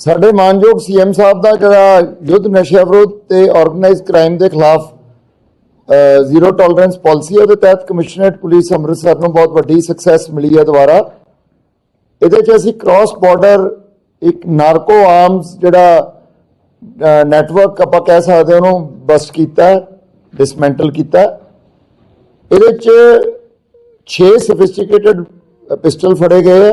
ਸਾਡੇ ਮਾਨਯੋਗ ਸੀਐਮ ਸਾਹਿਬ ਦਾ ਜਿਹੜਾ ਯੁੱਧ ਨਸ਼ਾ ਵਿਰੋਧ ਤੇ ਆਰਗੇਨਾਈਜ਼ਡ ਕ੍ਰਾਈਮ ਦੇ ਖਿਲਾਫ ਜ਼ੀਰੋ ਟੋਲਰੈਂਸ ਪਾਲਿਸੀ ਉਹਦੇ ਤਹਿਤ ਕਮਿਸ਼ਨਰੇਟ ਪੁਲਿਸ ਅੰਮ੍ਰਿਤਸਰ ਨੂੰ ਬਹੁਤ ਵੱਡੀ ਸਕਸੈਸ ਮਿਲੀ ਹੈ ਦੁਬਾਰਾ। ਇਹਦੇ 'ਚ ਅਸੀਂ ਕ੍ਰਾਸ ਬਾਰਡਰ ਇੱਕ ਨਾਰਕੋ ਆਰਮਸ ਜਿਹੜਾ ਨੈਟਵਰਕ ਆਪਾਂ ਕਹਿ ਸਕਦੇ ਉਹਨੂੰ ਬਸਟ ਕੀਤਾ ਡਿਸਮੈਂਟਲ ਕੀਤਾ ਇਹਦੇ 'ਚ 6 ਸੋਫਿਸਟੀਕੇਟਡ ਪਿਸਟਲ ਫੜੇ ਗਏ ਹੈ।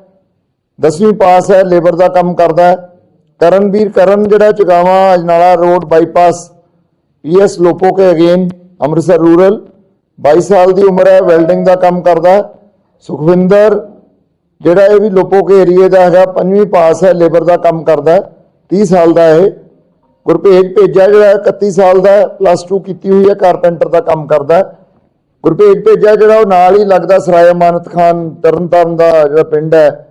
ਹੈ। ਦਸਵੀਂ ਪਾਸ ਹੈ, ਲੇਬਰ ਦਾ ਕੰਮ ਕਰਦਾ ਹੈ। ਕਰਨਵੀਰ, ਕਰਨ ਜਿਹੜਾ Chagawa, Ajnala road bypass PS Lopo ਕੇ ਅਗੇਨ, ਅੰਮ੍ਰਿਤਸਰ ਰੂਰਲ। 22 ਸਾਲ ਦੀ ਉਮਰ ਹੈ, ਵੈਲਡਿੰਗ ਦਾ ਕੰਮ ਕਰਦਾ ਹੈ। ਸੁਖਵਿੰਦਰ, ਜਿਹੜਾ ਇਹ ਵੀ ਲੋਪੋ ਕੇ ਏਰੀਏ ਦਾ ਹੈਗਾ, ਪੰਜਵੀਂ ਪਾਸ ਹੈ, ਲੇਬਰ ਦਾ ਕੰਮ ਕਰਦਾ ਹੈ। 30 ਸਾਲ ਦਾ ਇਹ। ਗੁਰਪੇਜ ਭੇਜਾ ਜਿਹੜਾ 31 ਸਾਲ ਦਾ ਪਲੱਸ 2 ਕੀਤੀ ਹੋਈ ਹੈ, ਕਾਰਪੈਂਟਰ ਦਾ ਕੰਮ ਕਰਦਾ ਹੈ। ਗੁਰਪੇਜ ਭੇਜਾ ਜਿਹੜਾ ਉਹ ਨਾਲ ਹੀ ਲੱਗਦਾ, ਸਰਾਏ ਅਮਾਨਤ ਖਾਨ, ਤਰਨਤਾਰਨ ਦਾ ਜਿਹੜਾ ਪਿੰਡ ਹੈ।